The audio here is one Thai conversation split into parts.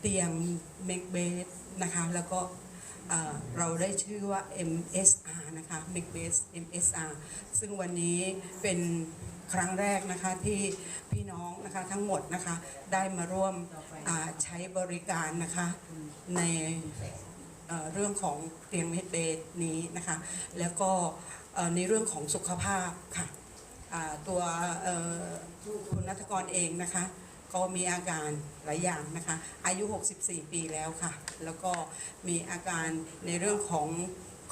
เตียงเมกเบสนะคะแล้วก็เราได้ชื่อว่า MSR นะคะ m a c b a s e MSR ซึ่งวันนี้เป็นครั้งแรกนะคะที่พี่น้องนะคะทั้งหมดนะคะได้มาร่วมใช้บริการนะคะในเอ่อเรื่องของเตียงเมดเบสนี้นะคะ แล้วก็ในเรื่องของสุขภาพค่ะตัวคุณนัทกรเองนะคะ ก็มีอาการหลายอย่างนะคะ อายุ 64 ปีแล้วค่ะ แล้วก็มีอาการในเรื่องของ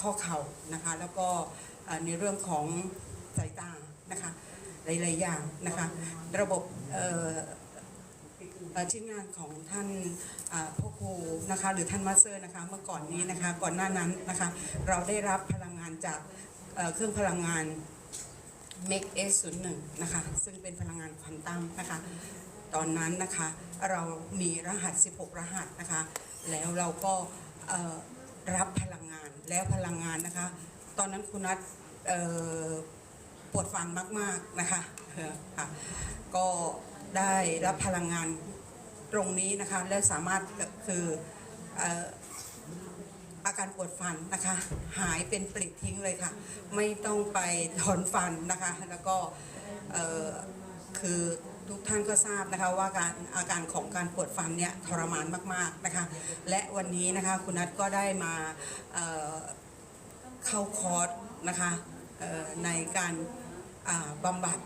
ข้อเข่านะคะ แล้วก็ในเรื่องของสายตานะคะ หลาย ๆ อย่างนะคะ ระบบชิ้นงานของท่านพ่อครูนะคะหรือท่านมาสเตอร์นะคะ เมื่อก่อนนี้นะคะก่อนหน้านั้นนะคะ เราได้รับพลังงานจากเอ่อเครื่องพลังงาน Make S01 นะคะ ซึ่งเป็นพลังงานควอนตัมนะคะ ตอนนั้นนะคะ เรามีรหัส 16 รหัสนะคะ แล้วเราก็รับพลังงานแล้วพลังงานนะคะ ตอนนั้นคุณนัทปวดฟันมากๆนะคะค่ะก็ได้รับพลังงานตรงนี้นะคะและสามารถคืออาการปวดฟันนะคะ หายเป็นปลิดทิ้งเลยค่ะ ไม่ต้องไปถอนฟันนะคะ แล้วก็คือ ทุกท่านก็ทราบนะคะว่าการอาการของการปวดฟันเนี่ยทรมานมากๆนะคะ และวันนี้นะคะคุณนัทก็ได้มาเเข้าคอร์สนะคะในการบำบัด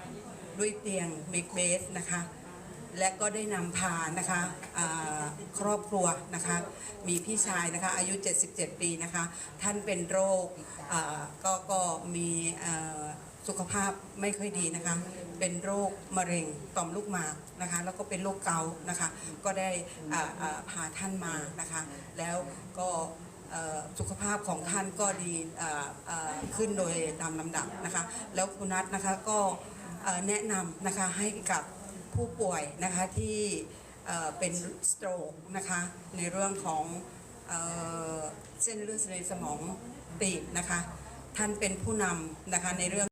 ด้วยเตียงเมกเบสนะคะและก็ได้นำพานะคะครอบครัวนะคะมีพี่ชายนะคะอายุ 77 ปีนะคะท่านเป็นโรคก็ก็มีเอ่อ สุขภาพไม่ค่อยดีนะคะ เป็นโรคมะเร็งต่อมลูกหมากนะคะ แล้วก็เป็นโรคเกาต์นะคะ ก็ได้พาท่านมานะคะ แล้วก็สุขภาพของท่านก็ดีขึ้นโดยตามลำดับนะคะ แล้วคุณนัทนะคะก็แนะนำนะคะให้กับผู้ป่วยนะคะที่เป็นสโตรกนะคะในเรื่องของเอ่อเส้นเลือดในสมองตีบนะคะ ท่านเป็นผู้นำนะคะในเรื่อง